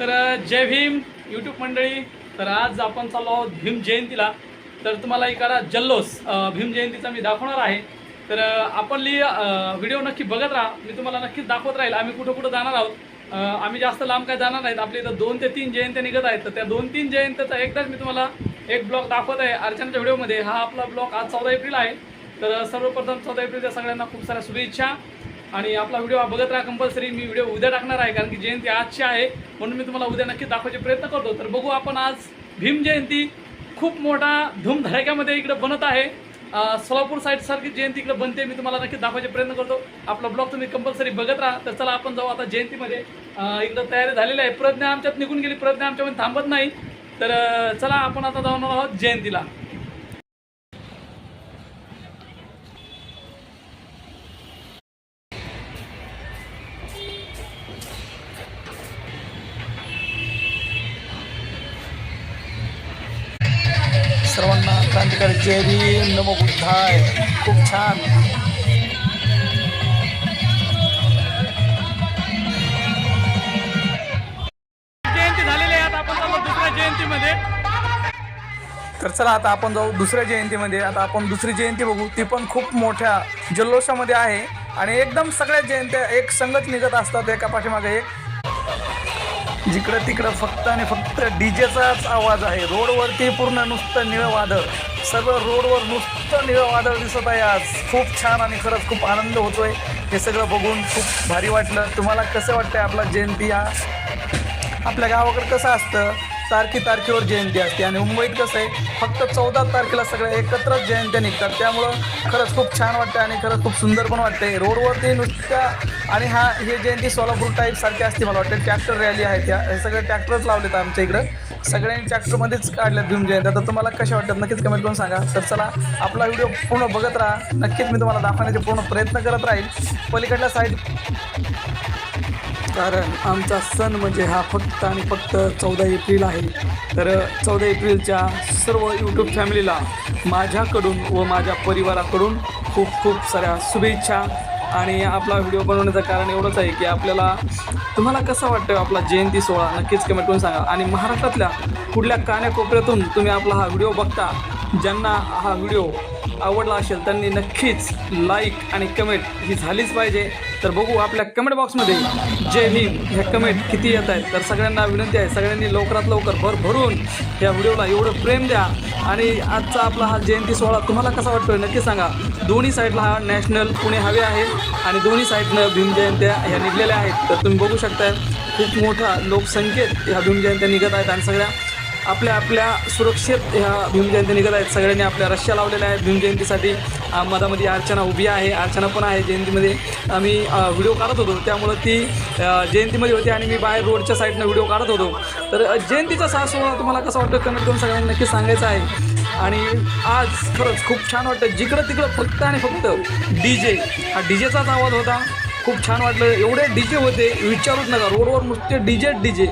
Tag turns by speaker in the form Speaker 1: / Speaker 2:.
Speaker 1: तर जय भीम यूट्यूब मंडळी. तर आज आपण चाललो आहोत भीम जयंतीला. तर तुम्हाला एखादा जल्लोष भीम जयंतीचा मी दाखवणार आहे. तर आपण आपली व्हिडिओ नक्की बघत राहा. मी तुम्हाला नक्कीच दाखवत राहील. आम्ही कुठं कुठं जाणार आहोत. आम्ही जास्त लांब काय जाणार नाहीत. आपल्या इथं दोन ते तीन जयंत्या निघत आहेत. तर त्या दोन तीन जयंत्याचा एकदाच मी तुम्हाला एक ब्लॉग दाखवत आहे अर्चनाच्या व्हिडिओमध्ये. हा आपला ब्लॉग आज चौदा एप्रिल आहे. तर सर्वप्रथम चौदा एप्रिलच्या सगळ्यांना खूप साऱ्या शुभेच्छा. आणि आपला व्हिडिओ बघत राहा कंपल्सरी. मी व्हिडिओ उद्या टाकणार आहे कारण की जयंती आजची आहे. म्हणून मी तुम्हाला उद्या नक्की दाखवायचे प्रयत्न करतो. तर बघू आपण आज भीम जयंती खूप मोठा धूमधडाक्यामध्ये इकडे बनत आहे. सोलापूर साईड सारखी जयंती इकडे बनते मी तुम्हाला नक्की दाखवायचे प्रयत्न करतो. आपला ब्लॉग तुम्ही कंपल्सरी बघत राहा. तर चला आपण जाऊ आता जयंतीमध्ये. इकडं तयारी झालेली आहे. प्रज्ञा आमच्यात निघून गेली. प्रज्ञा आमच्यामध्ये थांबत नाही. तर चला आपण आता जाणार आहोत जयंतीला.
Speaker 2: सर्वांना क्रांतिकारी जय भीम नमो बुद्धाय. खूप छान.
Speaker 1: जयंती झालेली आहे. आता आपण दुसऱ्या जयंतीमध्ये.
Speaker 2: तर चला आता आपण जाऊ दुसऱ्या जयंतीमध्ये. आता आपण दुसरी जयंती बघू. ती पण खूप मोठ्या जल्लोषामध्ये आहे. आणि एकदम सगळ्या जयंत्या एक संगत निघत असतात एका पाठीमागे एक. जिकडं तिकडं फक्त आणि फक्त डीजेचाच आवाज आहे. रोडवरती पूर्ण नुसतं निळं वादळ. सर्व रोडवर नुसतं निळं वादळ दिसत आहे आज. खूप छान आणि खरंच खूप आनंद होतोय. हे सगळं बघून खूप भारी वाटलं. तुम्हाला कसं वाटतंय आपला जयंती हा आपल्या गावाकडे कसं असतं? तारखी तारखेवर जयंती असते. आणि मुंबईत कसं आहे फक्त चौदा तारखेला सगळ्या एकत्रच जयंत्या निघतात. त्यामुळं खरंच खूप छान वाटतं आणि खरंच खूप सुंदर पण वाटते रोडवरती नुसत्या आणि हा हे जयंती सोलापूर टाईप सारखी असते मला वाटतं. ट्रॅक्टर रॅली आहे त्या हे सगळे ट्रॅक्टरच लावलेत आमच्या इकडं. सगळ्यांनी ट्रॅक्टरमध्येच काढल्यात भीम जयंत्या तर तुम्हाला कशा वाटतात? नक्कीच कमेंट करून सांगा. तर चला आपला व्हिडिओ पूर्ण बघत राहा. नक्कीच मी तुम्हाला दाखवण्याचे पूर्ण प्रयत्न करत राहील. पलीकडल्या साईड कारण आमचा सण म्हणजे हा फक्त आणि फक्त चौदा एप्रिल आहे. तर चौदा एप्रिलच्या सर्व यूट्यूब फॅमिलीला माझ्याकडून व माझ्या परिवाराकडून खूप खूप साऱ्या शुभेच्छा. आणि आपला व्हिडिओ बनवण्याचं कारण एवढंच आहे की आपल्याला तुम्हाला कसं वाटतं आपला जयंती सोहळा? नक्कीच कमेंट करून सांगा. आणि महाराष्ट्रातल्या कुठल्या कान्याकोपऱ्यातून तुम्ही आपला हा व्हिडिओ बघता? ज्यांना हा व्हिडिओ आवडला असेल त्यांनी नक्कीच लाईक आणि कमेंट ही झालीच पाहिजे. तर बघू आपल्या कमेंट बॉक्समध्ये जय भीम ह्या कमेंट किती येत आहेत? तर सगळ्यांना विनंती आहे सगळ्यांनी लवकरात लवकर भर भरून या व्हिडिओला एवढं प्रेम द्या. आणि आजचा आपला हा जयंती सोहळा तुम्हाला कसा वाटतोय नक्की सांगा. दोन्ही साईडला हा नॅशनल पुणे हवे आहे आणि दोन्ही साईडनं भीम जयंत्या ह्या निघलेल्या आहेत. तर तुम्ही बघू शकताय खूप मोठा लोकसंख्येत ह्या भीमजयंत्या निघत आहेत आणि सगळ्या आपल्या आपल्या सुरक्षित ह्या भीमजयंती निघत आहेत. सगळ्यांनी आपल्या रश्या लावलेल्या आहेत भीमजयंतीसाठी. मधामध्ये अर्चना उभी आहे. अर्चना पण आहे जयंतीमध्ये. आम्ही व्हिडिओ काढत होतो. त्यामुळं ती जयंतीमध्ये होती आणि मी बाहेर रोडच्या साईडनं व्हिडिओ काढत होतो. तर जयंतीचा सहा सोहळा तुम्हाला कसा वाटतं? कमेंट करून सगळ्यांना नक्की सांगायचं आहे. आणि आज खरंच खूप छान वाटतं जिकडं तिकडं फक्त आणि फक्त डी जे. हा डी जेचाच आवाज होता. खूप छान वाटलं. एवढे डी जे होते. विचारूच नका. रोडवर नुसते डी जे डी जे.